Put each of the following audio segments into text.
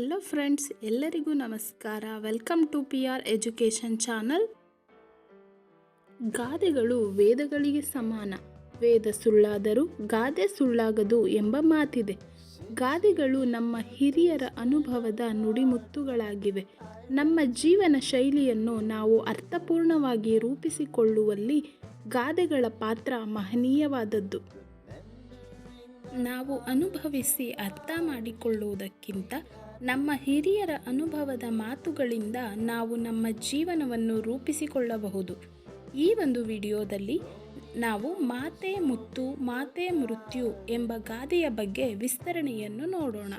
Hello friends ಎಲ್ಲರಿಗೂ ನಮಸ್ಕಾರ. Welcome to P R education channel ಗಾದೆಗಳು ವೇದಗಳಿಗೆ ಸಮಾನ. ವೇದ ಸುಳ್ಳಾದರೂ ಗಾದೆ ಸುಳ್ಳಾಗದು ಎಂಬ ಮಾತಿದೆ. ಗಾದೆಗಳು ನಮ್ಮ ಹಿರಿಯರ ಅನುಭವದ ನುಡಿಮುತ್ತುಗಳಾಗಿವೆ. ನಮ್ಮ ಜೀವನ ಶೈಲಿಯನ್ನು ನಾವು ಅರ್ಥಪೂರ್ಣವಾಗಿ ರೂಪಿಸಿಕೊಳ್ಳುವಲ್ಲಿ ಗಾದೆಗಳ ಪಾತ್ರ ಮಹನೀಯವಾದದ್ದು. ನಾವು ಅನುಭವಿಸಿ ಅರ್ಥ ಮಾಡಿಕೊಳ್ಳುವುದಕ್ಕಿಂತ ನಮ್ಮ ಹಿರಿಯರ ಅನುಭವದ ಮಾತುಗಳಿಂದ ನಾವು ನಮ್ಮ ಜೀವನವನ್ನು ರೂಪಿಸಿಕೊಳ್ಳಬಹುದು. ಈ ಒಂದು ವಿಡಿಯೋದಲ್ಲಿ ನಾವು ಮಾತೆ ಮುತ್ತು, ಮಾತೆ ಮೃತ್ಯು ಎಂಬ ಗಾದೆಯ ಬಗ್ಗೆ ವಿಸ್ತರಣೆಯನ್ನು ನೋಡೋಣ.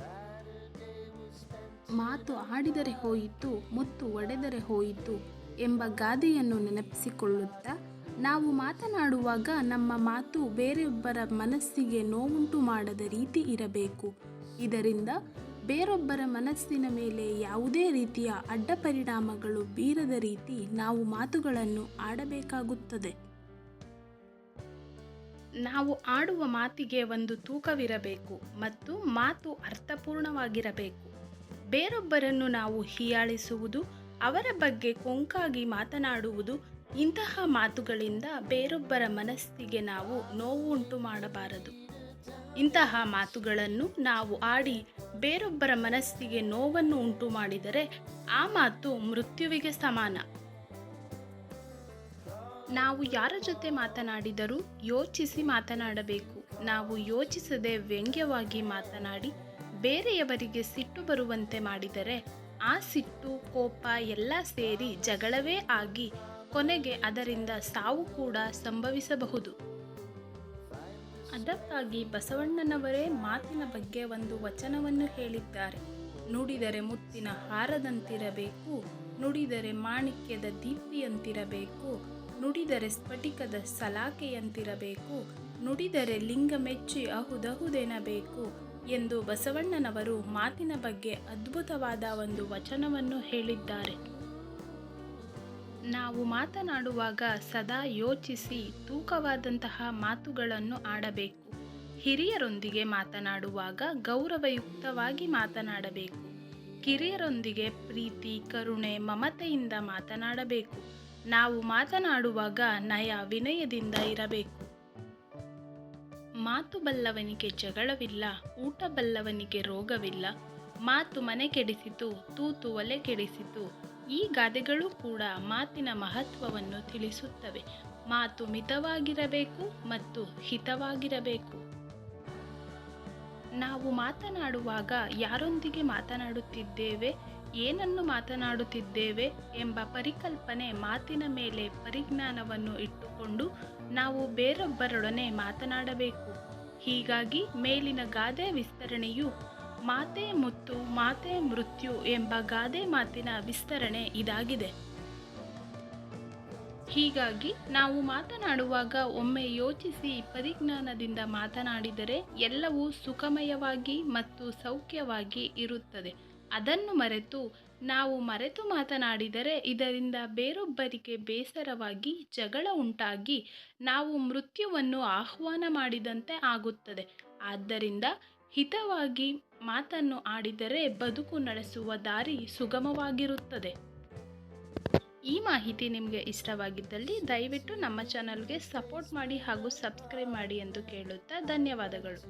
ಮಾತು ಆಡಿದರೆ ಹೋಯಿತು, ಮುತ್ತು ಒಡೆದರೆ ಹೋಯಿತು ಎಂಬ ಗಾದೆಯನ್ನು ನೆನಪಿಸಿಕೊಳ್ಳುತ್ತಾ ನಾವು ಮಾತನಾಡುವಾಗ ನಮ್ಮ ಮಾತು ಬೇರೊಬ್ಬರ ಮನಸ್ಸಿಗೆ ನೋವುಂಟು ಮಾಡದ ರೀತಿ ಇರಬೇಕು. ಇದರಿಂದ ಬೇರೊಬ್ಬರ ಮನಸ್ಸಿನ ಮೇಲೆ ಯಾವುದೇ ರೀತಿಯ ಅಡ್ಡ ಪರಿಣಾಮಗಳು ಬೀರದ ರೀತಿ ನಾವು ಮಾತುಗಳನ್ನು ಆಡಬೇಕಾಗುತ್ತದೆ. ನಾವು ಆಡುವ ಮಾತಿಗೆ ಒಂದು ತೂಕವಿರಬೇಕು ಮತ್ತು ಮಾತು ಅರ್ಥಪೂರ್ಣವಾಗಿರಬೇಕು. ಬೇರೊಬ್ಬರನ್ನು ನಾವು ಹೀಯಾಳಿಸುವುದು, ಅವರ ಬಗ್ಗೆ ಕೊಂಕಾಗಿ ಮಾತನಾಡುವುದು ಇಂತಹ ಮಾತುಗಳಿಂದ ಬೇರೊಬ್ಬರ ಮನಸ್ಸಿಗೆ ನಾವು ನೋವು ಉಂಟು ಮಾಡಬಾರದು. ಇಂತಹ ಮಾತುಗಳನ್ನು ನಾವು ಆಡಿ ಬೇರೊಬ್ಬರ ಮನಸ್ಸಿಗೆ ನೋವನ್ನು ಉಂಟು ಮಾಡಿದರೆ ಆ ಮಾತು ಮೃತ್ಯುವಿಗೆ ಸಮಾನ. ನಾವು ಯಾರ ಜೊತೆ ಮಾತನಾಡಿದರೂ ಯೋಚಿಸಿ ಮಾತನಾಡಬೇಕು. ನಾವು ಯೋಚಿಸದೆ ವ್ಯಂಗ್ಯವಾಗಿ ಮಾತನಾಡಿ ಬೇರೆಯವರಿಗೆ ಸಿಟ್ಟು ಬರುವಂತೆ ಮಾಡಿದರೆ ಆ ಸಿಟ್ಟು, ಕೋಪ ಎಲ್ಲ ಸೇರಿ ಜಗಳವೇ ಆಗಿ ಕೊನೆಗೆ ಅದರಿಂದ ಸಾವು ಕೂಡ ಸಂಭವಿಸಬಹುದು. ಅದಕ್ಕಾಗಿ ಬಸವಣ್ಣನವರೇ ಮಾತಿನ ಬಗ್ಗೆ ಒಂದು ವಚನವನ್ನು ಹೇಳಿದ್ದಾರೆ. ನುಡಿದರೆ ಮುತ್ತಿನ ಹಾರದಂತಿರಬೇಕು, ನುಡಿದರೆ ಮಾಣಿಕ್ಯದ ದೀಪ್ತಿಯಂತಿರಬೇಕು, ನುಡಿದರೆ ಸ್ಫಟಿಕದ ಸಲಾಕೆಯಂತಿರಬೇಕು, ನುಡಿದರೆ ಲಿಂಗ ಮೆಚ್ಚಿ ಅಹುದಹುದೆನಬೇಕು ಎಂದು ಬಸವಣ್ಣನವರು ಮಾತಿನ ಬಗ್ಗೆ ಅದ್ಭುತವಾದ ಒಂದು ವಚನವನ್ನು ಹೇಳಿದ್ದಾರೆ. ನಾವು ಮಾತನಾಡುವಾಗ ಸದಾ ಯೋಚಿಸಿ ತೂಕವಾದಂತಹ ಮಾತುಗಳನ್ನು ಆಡಬೇಕು. ಹಿರಿಯರೊಂದಿಗೆ ಮಾತನಾಡುವಾಗ ಗೌರವಯುಕ್ತವಾಗಿ ಮಾತನಾಡಬೇಕು. ಕಿರಿಯರೊಂದಿಗೆ ಪ್ರೀತಿ, ಕರುಣೆ, ಮಮತೆಯಿಂದ ಮಾತನಾಡಬೇಕು. ನಾವು ಮಾತನಾಡುವಾಗ ನಯ, ವಿನಯದಿಂದ ಇರಬೇಕು. ಮಾತು ಬಲ್ಲವನಿಗೆ ಜಗಳವಿಲ್ಲ, ಊಟ ಬಲ್ಲವನಿಗೆ ರೋಗವಿಲ್ಲ. ಮಾತು ಮನೆ ಕೆಡಿಸಿತು, ತೂತು ಒಲೆ ಕೆಡಿಸಿತು. ಈ ಗಾದೆಗಳು ಕೂಡ ಮಾತಿನ ಮಹತ್ವವನ್ನು ತಿಳಿಸುತ್ತವೆ. ಮಾತು ಮಿತವಾಗಿರಬೇಕು ಮತ್ತು ಹಿತವಾಗಿರಬೇಕು. ನಾವು ಮಾತನಾಡುವಾಗ ಯಾರೊಂದಿಗೆ ಮಾತನಾಡುತ್ತಿದ್ದೇವೆ, ಏನನ್ನು ಮಾತನಾಡುತ್ತಿದ್ದೇವೆ ಎಂಬ ಪರಿಕಲ್ಪನೆ ಮಾತಿನ ಮೇಲೆ ಪರಿಜ್ಞಾನವನ್ನು ಇಟ್ಟುಕೊಂಡು ನಾವು ಬೇರೊಬ್ಬರೊಡನೆ ಮಾತನಾಡಬೇಕು. ಹೀಗಾಗಿ ಮೇಲಿನ ಗಾದೆ ವಿಸ್ತರಣೆಯು ಮಾತೆ ಮುತ್ತು, ಮಾತೆ ಮೃತ್ಯು ಎಂಬ ಗಾದೆ ಮಾತಿನ ವಿಸ್ತರಣೆ ಇದಾಗಿದೆ. ಹೀಗಾಗಿ ನಾವು ಮಾತನಾಡುವಾಗ ಒಮ್ಮೆ ಯೋಚಿಸಿ ಪರಿಜ್ಞಾನದಿಂದ ಮಾತನಾಡಿದರೆ ಎಲ್ಲವೂ ಸುಖಮಯವಾಗಿ ಮತ್ತು ಸೌಖ್ಯವಾಗಿ ಇರುತ್ತದೆ. ಅದನ್ನು ಮರೆತು ನಾವು ಮರೆತು ಮಾತನಾಡಿದರೆ ಇದರಿಂದ ಬೇರೊಬ್ಬರಿಗೆ ಬೇಸರವಾಗಿ ಜಗಳ ಉಂಟಾಗಿ ನಾವು ಮೃತ್ಯುವನ್ನು ಆಹ್ವಾನ ಮಾಡಿದಂತೆ ಆಗುತ್ತದೆ. ಆದ್ದರಿಂದ ಹಿತವಾಗಿ ಮಾತನ್ನು ಆಡಿದರೆ ಬದುಕು ನಡೆಸುವ ದಾರಿ ಸುಗಮವಾಗಿರುತ್ತದೆ. ಈ ಮಾಹಿತಿ ನಿಮಗೆ ಇಷ್ಟವಾಗಿದ್ದಲ್ಲಿ ದಯವಿಟ್ಟು ನಮ್ಮ ಚಾನಲ್ಗೆ ಸಪೋರ್ಟ್ ಮಾಡಿ ಹಾಗೂ ಸಬ್ಸ್ಕ್ರೈಬ್ ಮಾಡಿ ಎಂದು ಕೇಳುತ್ತಾ ಧನ್ಯವಾದಗಳು.